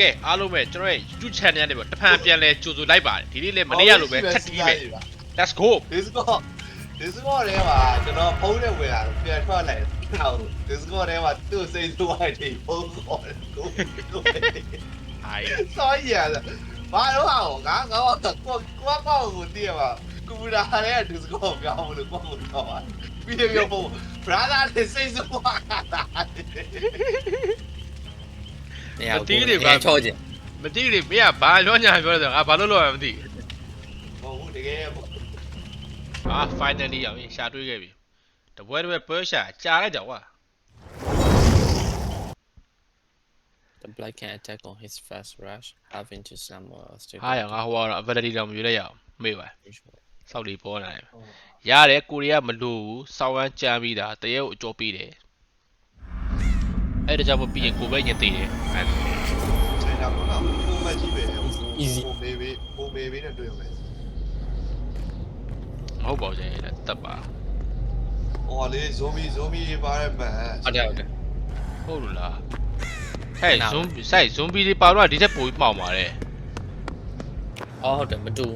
ကဲအားလုံးပဲကျွန်တော်ရဲ့ YouTube channel ကနေပေါ့တဖန်ပြန်လဲကြိုဆိုလိုက်ပါတယ်ဒီနေ့လည်းမနေ့ကလိုပဲထပ်တီးမယ် let's go Discord Discord ထဲမှာကျွန်တော်ဖုန်းနဲ့ဝင်လာပြန်ထွက်လိုက်တော့ Discord ထဲမှာသူ့စိတ်ဆိုးလိုက်တယ်ဖုန်းခေါ်တယ်ကိုအိုင်စောရရဘာလို့အောင်ငါငါတော့ကိုကိုကောက်ကိုတည်းပါကွန်ပျူတာထဲက Discord ပြောင်းလို့ကိုကိုတော့ပါပြီးတော့ပြောဖို့ brother နဲ့စိတ်ဆိုးပါတာ နေရာကိုချော့ခြင်းမသိလေမင်းကဘာလောညာပြောလဲဆိုတော့ငါဘာလို့လို့ရမသိဟုတ်ဘူးတကယ်ပေါ့အာ finally အောင်ရှာတွေးခဲ့ပြီတပွဲတပွဲပွဲရှာကြာလိုက်တော့ကွာ The black can attack on his fast rush having to somewhere else to ဟာရငါဟိုကတော့ ability တော့မယူလိုက်ရအောင်မေ့ပါစောက်လီပေါ်နေတယ်ရတယ်ကိုရီးယားမလို့ဘူးစောင်းဝမ်းကြမ်းပြီးတာတရေကိုအကျော်ပေးတယ် အဲ့ဒါကြောင့်မပြီးရင်ကိုပဲညင်သေးတယ်အဲ့ဆိုင်တာကတော့ပုံမှန်ကြီးပဲပုံမေးဘေးပုံမေးဘေးနဲ့တွေ့ရမယ်မဟုတ်ပါဘူးရှင်တက်ပါဟောလေဇိုမီဇိုမီပါတဲ့ဗန်ဟုတ်တယ်ဟုတ်တယ်ဟုတ်လို့လားဟဲ့ဇွန်စိုက်ဇွန်ဘီတွေပါတော့ဒီတက်ပိုပြီးမှောင်ပါတယ်အော်ဟုတ်တယ်မတူ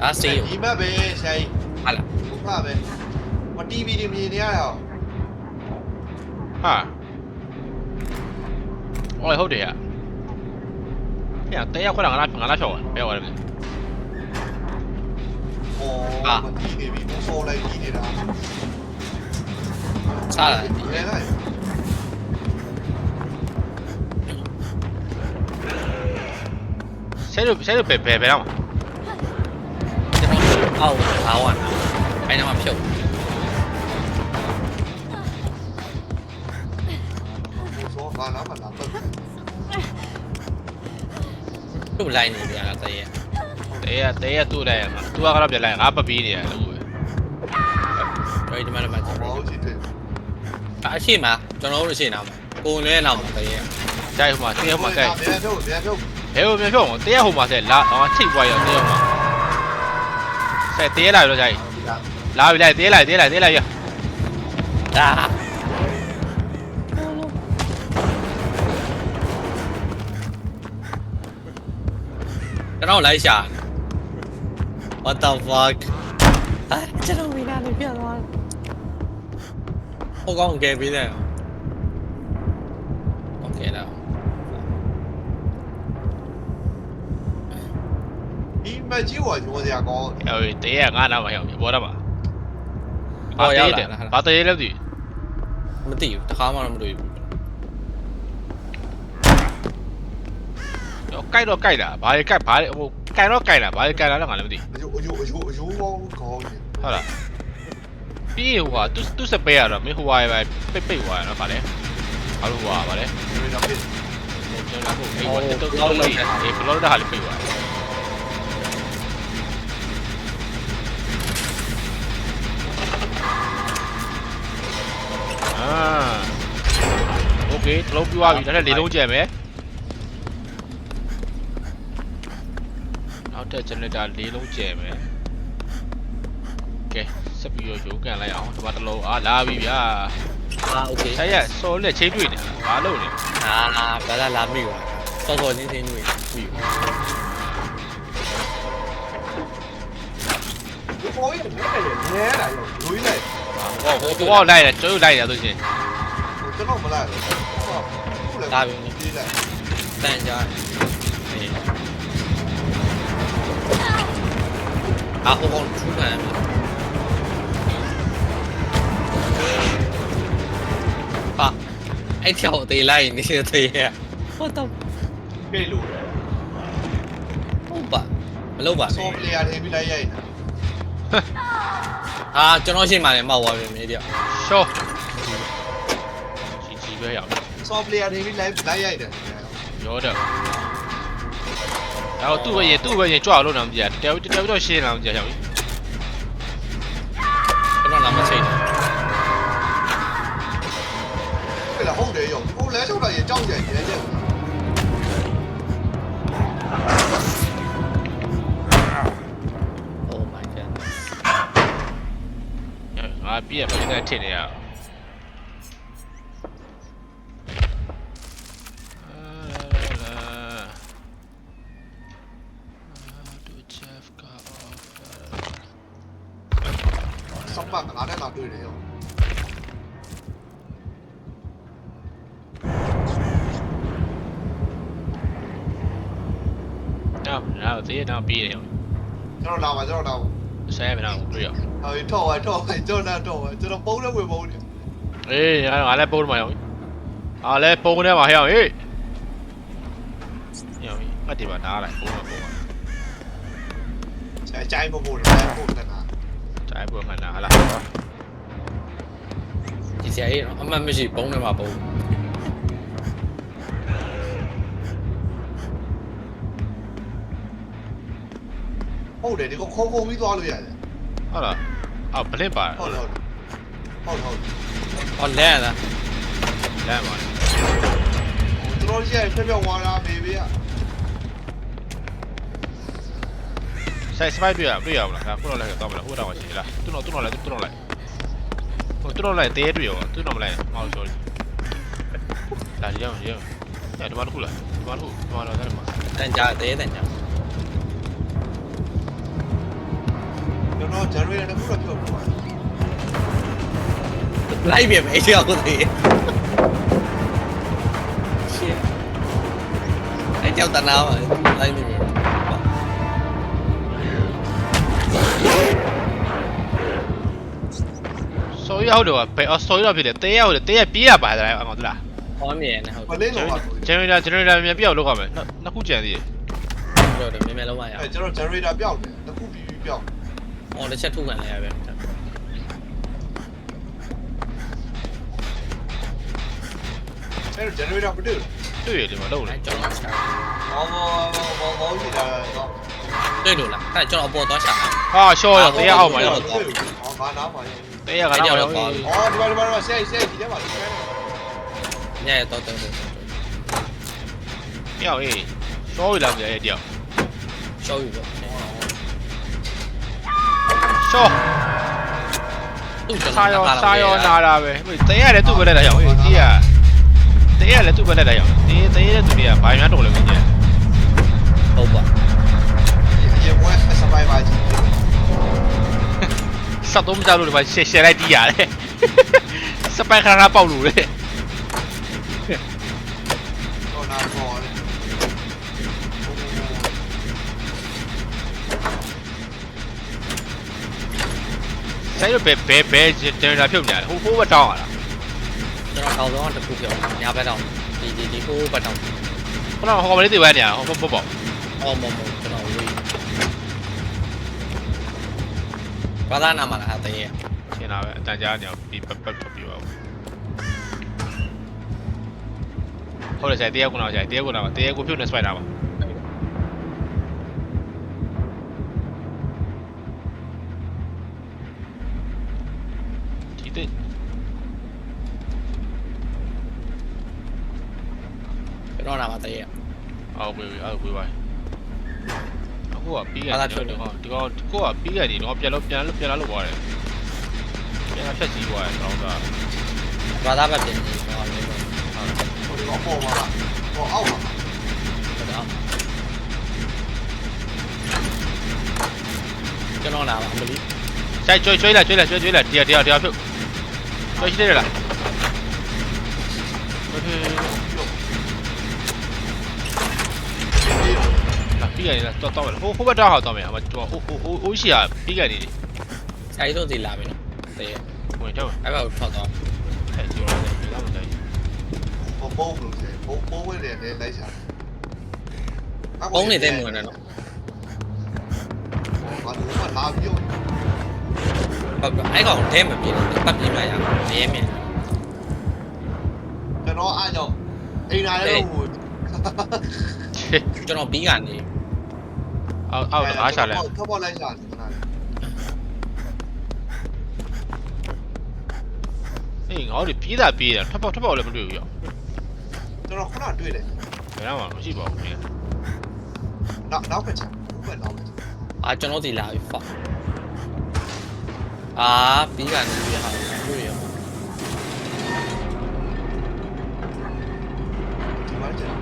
ဒါစေးဒီမတ်ပဲဆိုင်ဟာလားဘုဖပဲမ TV တွေမြင်နေရတာဟာ အော်ဟုတ်တယ်ရဟဲ့တဲရခွက်လာငါလာငါလာဖြောင်းဘယ်ရောက်ရလဲဟောမတီးနေပြီဘုဖော်လိုက်ကြီးနေတာစားလာလဲလိုက်ဆဲလို့ဆဲလို့ဘယ်ဘယ်ဘယ်တော့ကျွန်တော်အောက်ဘာဝါအဲ့တော့မှဖြုတ် သူ့လိုက်နေကြတာတည်းရဲ့တဲရတဲရတူ့လိုက်ရမှာသူကတော့ပြန်လိုက်ငါပပီးနေရလို့ပဲဒီမှာလည်းမကျွန်ဘောတော်ချစ်တယ်အရှိမကျွန်တော်တို့ရှင်းအောင်ကိုလဲလောက်မှာတည်းရဲ့ကြိုက်ဟိုမှာတဲဟိုမှာကြိုက်ပြန်ထုတ်ပြန်ထုတ်ဘယ်ဟိုပြန်ဖြောင်းတဲဟိုမှာဆဲလာတော့ချိတ်ပွားရတဲဟိုမှာဆဲတဲလာတော့ကြိုက်လာပြီလိုက်တဲလိုက်တဲလိုက်တဲလိုက်ရဒါ ကျွန်တော်လိုက်ရှာ What the fuck အာကျွန်တော်ဝိနာနေပြသွားဟိုကောင်ကဲပေးတယ် Okay တော့ဒီမကြီးဝါကျော်စရာကောင်းဟိုတဲရငါနာမှာရောက်ပြီဘောတော့မှာဟောရောက်လာလားဘာတဲလဲမသိမသိဘူးတခါမှတော့မတွေ့ဘူး ကြိုက်တော့ကြိုက်တာဘာလဲကြိုက်ဘာလဲဟိုကြိုက်တော့ကြိုက်တာဘာလဲကြိုက်တာလည်းငါလည်းမသိ အယိုအယိုအယိုအယိုကောင်းကောင်းနေ ဟုတ်လားပြီးဟိုဟာသူသူစပယ်ရတော့မင်းဟိုဟာပဲပိတ်ပိတ်သွားရနော်ဗာလဲဘာလို့ဟိုဟာဗာလဲ ဒီတော့ဖြစ် ကျွန်တော်ဟိုအေးဝတ်တော့တော့လေးအေးဖလော်ဒါဟာလေးပိတ်သွားအာโอเคတလုံးပြသွားပြီဒါနဲ့လေးလုံးကျန်မယ် တက်ဂျန်နရေတာလေးလုံးကျန်မယ်ကဲဆက်ပြီးတော့ရိုးကန်လိုက်အောင်ဒီမှာတစ်လုံးအာလာပြီဗျာ အာโอเค ဆက်ရက်စော်လက်ချင်းတွေ့နေတာဘာလို့လဲ အာဘာလာလာမိပါစောစောချင်းချင်းတွေ့မိ ဒီပေါ်ရင်လည်းလဲတာရောလူကြီးလိုက် ဟောဟိုဘောလိုက်တယ်ကျွတ်လိုက်တယ်ဆိုရှင် ကျွန်တော်မလိုက်ဘူးပြေးလိုက် တန်ကြ အေးအာဟိုကောင်ထူးခံဟာအဲ့条သေးလိုက်နေသေးရဲ့ဟုတ်တော့ပြေးလို့ဟုတ်ပါမလုပ်ပါဆောနဲ့့ပလေယာထည့်ပြီးလိုက်ရိုက်တာအာကျွန်တော်ရှင်းပါတယ်မောက်သွားပြီမေးတယောက်ရှော့ကြီးကြီးပဲရောက်ဆော့ပလေယာထည့်ပြီးလိုက်လိုက်ရိုက်တယ်ရောတော့တော့သူ့ပဲရေသူ့ပဲရေကြွလို့တော့မကြည့်တယော က်တယောက်တော့ရှင်းလာမကြည့်ရောက်ပြီကျွန်တော်လာမချိတ်ပြေးလာဟုတ်တယ်ရောကိုလဲထုတ်တာရေကြောက်ကြရဲကြโอ้ my god ငါပြည့်ပြည့်တဲ့ နောက်သေးနောက်ပြီးတယ်ကျွန်တော်လာပါကျွန်တော်လာပါဆဲမနောက်တွေ့ရဟိုထောက်ဝိုင်းထောက်ဝိုင်းကျွန်တော်တော့ကျွန်တော်ပုံးနဲ့ဝင်ပုံးနေအေးငါလည်းပုံးမှာရောက်အားလည်းပုံးထဲမှာဟဲ့အောင်ဟေးရောက်ပြီအတေးပါနားလိုက်ပုံးမှာပုံးမှာအကြိုင်းပုံးပုံးတယ်ပုံးနေတာကျိုင်းပုံးမှာနားလားဒီဆရာကြီးအမှတ်မရှိဘုံထဲမှာဘုံ ဟုတ်တယ်ဒီကခုံခုံပြီးသွားလို့ရတယ်ဟုတ်လားအော်ဘလစ်ပါဟုတ်တယ်ဟုတ်ဟုတ်ဟောလဲလားလမ်းပါကျွန်တော်ရှိရဖြောက်ဖြောက်ဝါတာဘေဘေကဆိုင်စပိုက်တွေ့ရတွေ့ရမလားဒါခုတော့လည်းတော့မလားဟိုတော့ရှိလားသူ့တော့သူ့တော့လည်းသူ့တော့လည်းဟိုသူ့တော့လည်းတဲတွေ့ရောသူ့တော့မလိုက်ဟော sorry လာရအောင်ရအောင်အဲ့ဒီမှာတစ်ခုလားဒီမှာတစ်ခုဒီမှာတော့တယ်မှာတန်ကြသေးတန်ကြ တော် generator တစ်ခုတော့ဖြုတ်သွားတယ်လိုက်ပြီမေးချောက်သေးရှစ်အဲ့ကြောက်တနာပါလိုက်ပြီဆိုရဟုတ်တယ်ဘယ်အော်ဆိုရဖြစ်တယ်တဲရဟုတ်တယ်တဲရပြေးရပါတယ်အကောင်သလားဟောမြင်နေဟုတ်ဘလင်းတော့ပါ generator generator မြန်ပြအောင်လုပ်ရမယ်နှစ်ခုကြံသေးတယ်တော့တယ်မြင်မြင်လုံးဝရအဲကျွန်တော် generator ပြောက်တယ်တစ်ခုပြီးပြီးပြောက် ဟောတစ်ချက်ထုတ်ခံလိုက်ရပဲအဲ generator မတွေ့တွေ့ရလေမလုပ်လေအဲ့ကျွန်တော်ရှာဘောဘောဘောဘောရှိတာတော့တွေ့လို့လားအဲ့ကျွန်တော်အပေါ်သွားရှာဟာရှော့ရတဲရအောက်မှာရောဟောငါနားပါရဲ့တဲရကတော့ရောအော်ဒီမှာဒီမှာဒီမှာဆက်ဆက်ဒီထဲမှာညရတော့တော့တယောက်အေးရှော့ရလာကြရဲ့တယောက်ရှောက်ယူပေါ့ ရှော့သူ့ကျွန်စာတော်ရောစာရောနာတာပဲဟိုတဲရလည်းသူ့ပဲလက်တာရောအေးကြီးရတဲရလည်းသူ့ပဲလက်တာရောတဲတဲရတဲ့သူတွေကဘာများတော့လဲမင်းကြီးဟုတ်ပါရေပွဲစပိုင်ပါကြီးစက်တော့မကြလို့ဒီမှာရှယ်ရှယ်လိုက်တီးရတယ်စပိုင်ခါခါပေါက်လို့လေ တော့နာပေါ်တယ် ဆိုင်ရဘယ်ဘယ်ဘယ်ဂျန်နရေတာဖြုတ်နေတယ်ဟိုဟိုးဘတောင်းရလားကျွန်တော်တော့တစ်ခုပြောညာဘက်တော့ဒီဒီဒီကိုဘက်တော့ခုနကဟောမလေးတွေပဲနေရဟောပေါ့ပေါ့အော်မမကျွန်တော်ဝေးဘာသာနာမလားတည်းရဲ့ရှင်းတာပဲအတန်ကြားနေအောင်ပြီးပတ်ပတ်ပြီးပါဦးဟုတ်တယ်ဆိုင်တရားကုနာဆိုင်တရားကုနာပါတရားကိုဖြုတ်နေစပိုက်တာပါဒီတဲ့ ကျွန် တည်းရအော်ဝေးဝေးအော်ဝေးဝိုင်းအခုကပြီးရတယ်ဒီကောင်ဒီကောင်ကိုကပြီးရတယ်တော့ပြန်လို့ပြန်လို့ပြန်လာလို့ပါတယ်ပြန်လာဖြတ်ကြီးသွားတယ်တော့ကဘာသာပဲပြင်နေတော့လေဟုတ်ဒီကောင်ပေါ်ပါလားဟောအောက်ပါဟုတ်တော့ကျွန်တော်လာပါမလီဆိုင်ကျွေးကျွေးလာကျွေးလာကျွေးကျွေးလာတရားတရားတရားဖြုတ်ကျွေးရှိတယ်လားဟုတ်ကဲ့ ပြီးရတယ်လားတော့တော့ဟိုဟိုဘက်တော့ဟောတော့မယ်အမတော့ဟိုဟိုဟိုရှိရပြီးရတယ်စာရေးတော့ဒီလာပြီနော်တည်းရဲ့ဝင်တော့အဲ့ဘက်ကိုထောက်တော့ဟဲ့ကျော်တယ်ပြီးတော့မတိုင်းပုံပုံလို့ဆိုပုံပုံဝင်တယ်လည်းလိုက်ရှာပုံနေတဲ့မဝင်နဲ့နော်ဘာလို့မှလာပြောဟုတ်ကဲ့အဲ့ကောင်တဲမပြေဘူးပတ်ပြေးမှရရဲမြင်ကျွန်တော်အားကြောင့်အိမ်လာလည်းဟိုကျွန်တော်ပြီးကနေ အောက်အောက်အားရှာလဲထပ်ပေါ်လိုက်ရှာတယ်ခဏလေးအေးငါတို့ပြေးတာပြေးတာထပ်ပေါက်ထပ်ပေါက်လည်းမတွေ့ဘူးရောကျွန်တော်ခုနတွေ့တယ်ဘယ်တော့မှမရှိပါဘူးမင်းနောက်နောက်ပဲချဘယ်နောက်ပဲအာကျွန်တော်ဒီလာပြီဖတ်အာပြီးကနေပြဟာတွေ့ရဒီမှာကျန်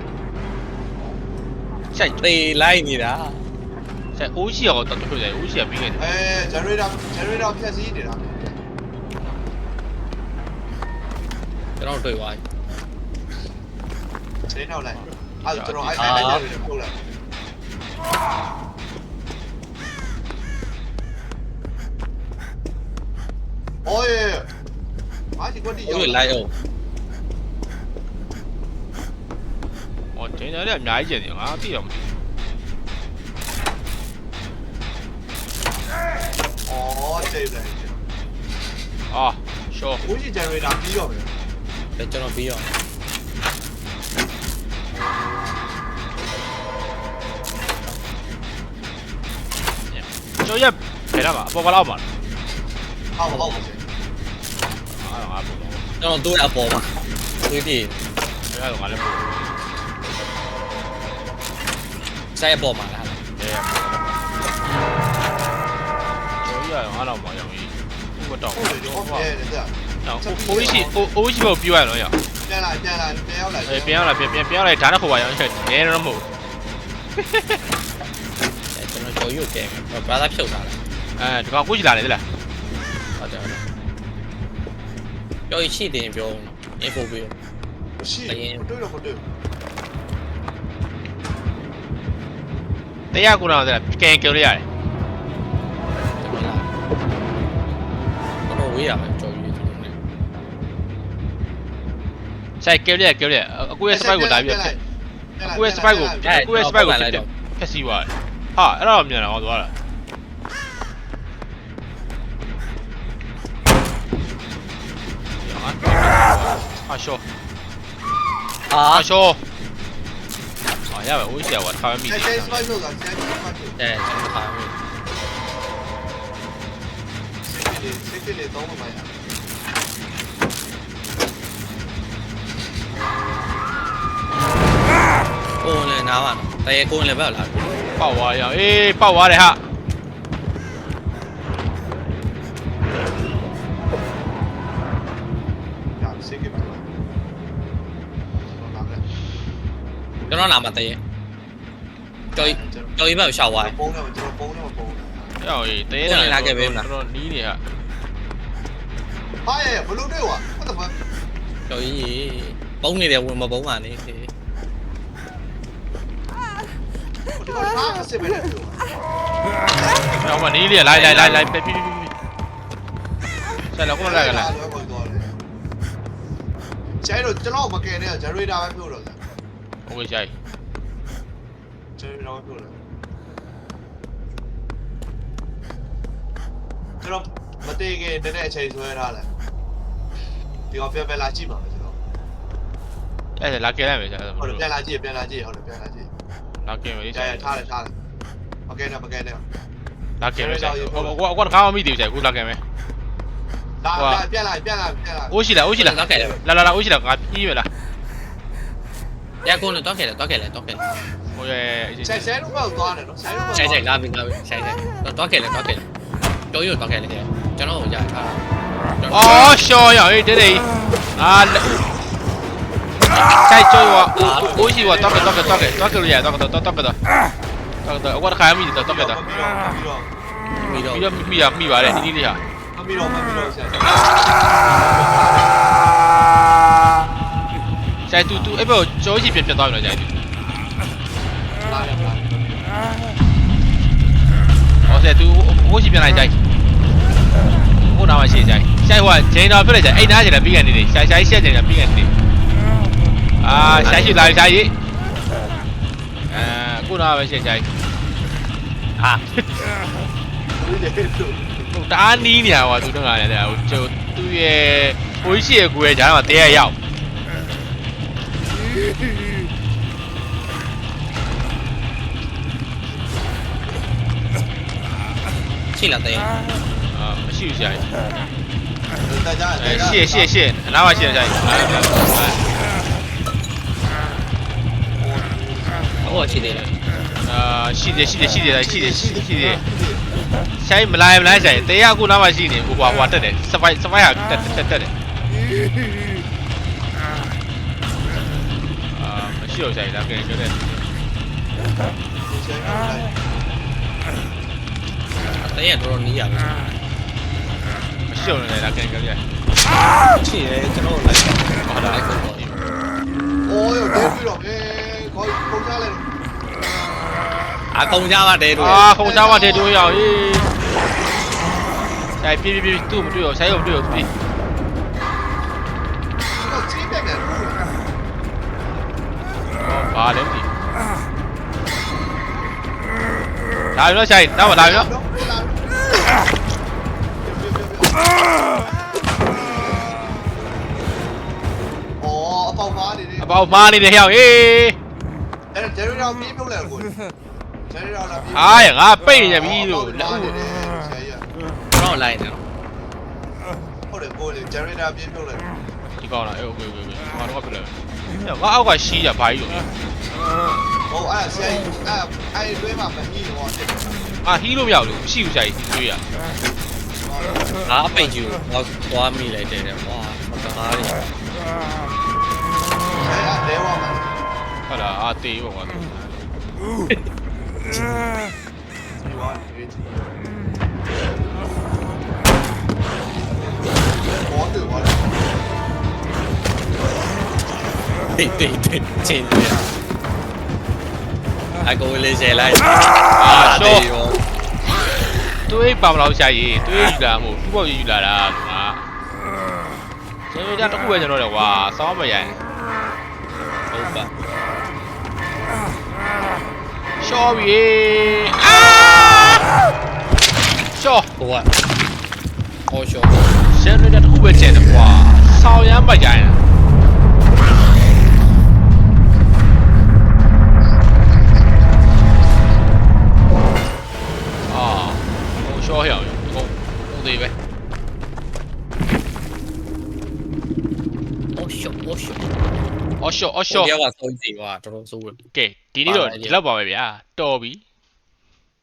ဆိုင်တေးလိုက်နေတာ 在欧系哦，到处在欧系啊，没给。哎，generator generator ဖြတ်စည်းနေတာကျွန်တော်တွေ့သွားပြီ။ခြေထောက်လိုက်။အဲ့ဒါကျွန်တော်အဲ့အဲ့လိုက်တယ်ထုတ်လိုက်။โอ้ยมาสิกว่าดิ။ဟိုလိုက်အောင်哦，前两天伢一见的，俺弟了没？ တော့မသိဩချိန်လိုက်အာရှော့ဘိုးကြီးဂျန်နရေတာပြီးတော့မယ်ဒါကျွန်တော်ပြီးအောင်ကျော်ရက်ဖယ်တော့မှာအပေါ်ကလောက်မှာဟုတ်ဟုတ်ပါစေအာငါပေါ်တော့ကျွန်တော်တို့ရအပေါ်မှာသွေးပြေဘယ်တော့ငါလည်းပေါ်ဆိုင်အပေါ်မှာလားတ ယ်ကျော်ရက်ငါတော့မရောက်ဘူးဘုတော့ဟုတ်တယ်ဟုတ်တယ်တဲ့နော်အိုးရှိအိုးရှိဖို့ပြောရတော့ရပြန်လာပြန်လာပြန်ရောက်လာအေးပြန်ရောက်လာပြန်ပြန်ပြန်ရောက်လာဒါနဲ့ခေါ်ပါရအောင်ချက်နဲတော့မဟုတ်အဲကျွန်တော်ကျော်ရုပ်ကဲဘရာသာဖြုတ်ထားတယ်အဲဒီကောင်ကိုကြီးလာနေသလားဟုတ်တယ်ဟုတ်တယ်ကျော်ရရှိတယ်ပြောအောင် info ပေးရှိတွေ့တော့မတွေ့တရားကူတော့သလားကင်ကယ်လို့ရတယ် 400ပဲကြော်ကြီးသူတို့နဲ့ဆိုင်ကဲရက်ကဲရက်အကိုရဲ့ spike ကိုလာပြီးတော့အကိုရဲ့ spike ကိုအကိုရဲ့ spike ကိုလိုက်တော့ဖျက်စီးသွားတယ်ဟာအဲ့တော့မြန်တာဟောသွားတာ啊쇼啊쇼啊，要不我写我台湾秘籍。哎，台湾。 ယ်ဆယ်စပိုက်လို့ကဆယ်ဆယ်စပိုက်လို့အဲကျွန်တော်ထားပြီစိတ်ကလေးစိတ်ကလေးတော့မမရကိုယ်လည်းနားပါနော်တရေကိုယ်လည်းပဲလာပေါက်သွားရအောင်အေးပေါက်သွားတယ်ဟာရစိတ်ကလေးပါတော့လာမယ်ကျွန်တော်လာမှာတရေကျော်ကျော်ရဘက်ရှောက်သွားတယ်ပုံးတော့ကျွန်တော်ပုံးတော့ ပုံးအဲ့တော့အေးတရေတော့နီးနေဟာဟာရဲ့ဘလူးတွေ့ွာ what the fuck ကျော်ကြီးပုံနေတယ်ဝင်မပုံပါနဲ့ဒီကထားစစ်ပဲတွေ့ွာတော့မနီးလေလိုက်လိုက်လိုက်လိုက်ပြပြပြပြဆက်လောက်ကတော့လိုက်ကလာကျဲတော့ကျွန်တော်မက ကျွန်တော်မတည်ခင်တနေ့အချိန်ဆွဲထားတယ်ဒီကပြန်ပြန်လာကြည့်ပါမယ်ကျွန်တော်အဲ့ဒါလာကဲလိုက်မယ်ဆရာဟုတ်တယ်ပြန်လာကြည့်ပြန်လာကြည့်ဟုတ်တယ်ပြန်လာကြည့်လာကဲမယ်လေကျဲထားတယ်ထားတယ်မကယ်နဲ့မကယ်နဲ့လာကဲမယ်ဆရာဟိုကောကောခါမမိသေးဘူးဆရာခုလာကဲမယ်လာလာပြန်လာပြန်လာပြန်လာအိုးရှိလားအိုးရှိလားတော့ခဲ့တယ်လာလာလာအိုးရှိလားငါပြီးရလားရကုန်းလည်းတော့ခဲ့တယ်တော့ခဲ့တယ်တော့ခဲ့တယ်ဟိုရဲ့ဆယ်ဆယ်လို့ပေါ့သွားတယ်နော်ဆယ်လို့ပေါ့ဆိုင်ဆိုင်လာပြီလာပြီဆိုင်ဆိုင်တော့ခဲ့တယ် တော့ခဲ့တယ်ကျော်ရုပ်တော့ခဲ့တယ်ကျွန်တော်ရထားအော်ရှော်ရအေးတဲ့တဲ့အာဆိုင်ကျော်ဝအိုးရှိဝတော့ကတော့ကတော့တော့ကတော့ရတော့ကတော့တော့ကတော့တော့ကတော့အကွာခါမိတော့တော့ကတော့ပြီးတော့ပြီးတော့ပြီးတော့ပြီးတော့မိရမိပါတယ်ဒီလေးဟာပြီးတော့ပြီးတော့ဆယ်ဆိုင်တူတူအဲ့ဘက်ကျော်ရှိပြန်ပြန်သွားပြီလားဆိုင်တူ ဟောဆယ်တူအိုးရှိပြန်လိုက်ဆိုင်ဟိုနာမရှိဆိုင်ဆိုင်ဟိုဂျိန်တော်ပြည့်လိုက်ဆိုင်အိမ်သားကျင်ပြီးကနေနေဆိုင်ဆိုင်ရှက်ကျင်ပြီးကနေနေအာဆိုင်ရှိလာပြီဆိုင်ကြီးအဲခုနာပဲရှက်ဆိုင်ဟာပြီးတယ်လို့ဟိုတအားနီးနေရပါသူတို့ကလည်းဟိုကျိုသူ့ရဲ့ကိုရှိရဲ့ကိုရဲ့ဂျားမှာတဲရရောက် ရှိလာတယ်အာမရှိဘူးဆိုင်တကြအဲရှေ့ရှေ့ရှေ့အနားမှာရှေ့ဆိုင်အာဟိုရှိသေးတယ်အာရှိတယ်ရှိတယ်ရှိတယ်ရှိတယ်ရှိတယ်ရှိတယ်ဆိုင်မလိုက်မလိုက်ဆိုင်တဲရအခုနားမှာရှိနေဟိုဟွာဟွာတက်တယ်စပိုက်စပိုက်ဟာတက်တက်တက်တယ်အာမရှိဘူးဆိုင်လာခဲ့ကြတယ် တရေတော့နီးရပြီ မရှိဘူးလေလာခဲ့ကြတယ် ရှိတယ်ကျွန်တော်လိုက် ဟုတ်လား အဲ့ကောင်တော့ โอ้ยเดี๋ยวပြီးတော့အဲခေါ်ပုံချလိုက် အကောင်ကြပါတဲ့တို့ အာခုံချမတဲ့တို့ရအောင်ဟေးဆိုင်ပြေးပြေးပြေးသူ့မတွေ့ရောဆိုင်ရောမတွေ့ရောပြေး တော့ချင်းတက်တယ် ဘာလဲမသိလာပြီနော်ဆိုင်နောက်ပါလာပြီနော် အပေါက်မားနေတယ်အပေါက်မားနေတယ်ဟောက်ဟေးအဲ့ဂျယ်ရီတော်ပြေးပြုတ်လဲကိုဂျယ်ရီတော်လာပြေးဟာရငါပိတ်ရပြီလို့လက်ဦးတော့လိုက်တယ်ဟုတ်တယ်ကိုလေဂျယ်ရီတာပြေးပြုတ်လဲဒီကောင်လားအေး okay okay okay ဘာတော့ဖြစ်လဲငါအောက်ကရှိရဘာကြီးလို့ဟိုအဲ့ဆရာကြီးအဲ့အဲ့တွဲမှာမကြီးတော့ဖြစ်အာဟီးလို့မရဘူးမရှိဘူးဆရာကြီးတွေးရငါအပိန်ကြီးတော့သွားမိလိုက်တယ်ကွာကားတွေ လဲဝါမှာဟုတ်လားအာတေးပေါ့ကွာဒီဝါဒီချီဘောတူဝါတိတ်တိတ်တိတ်ချင်းတယ်အကောင်လေးရှယ်လိုက်အာတော့တွေးပါမလို့ရှာရည်တွေးယူလာမို့သူ့ဘောယူလာတာငါကျွန်တော်တခုပဲကျွန်တော်တယ်ကွာစောင်းမရိုင် ရှော့ပြီအာရှော့ဟိုကအော်ရှော့ရှယ်ရတခုပဲကျန်တယ်ကွာဆောင်းရမ်းမရိုင်အာဟိုရှော့ရအောင်ဟိုဟိုသေးပဲအော်ရှော့အော်ရှော့အော်ရှော့အော်ရှော့ပြောပါဆုံးစီကွာတော်တော်ဆိုးတယ်ကဲ ဒီနေ့တော့ဒီလောက်ပါပဲဗျာတော်ပြီ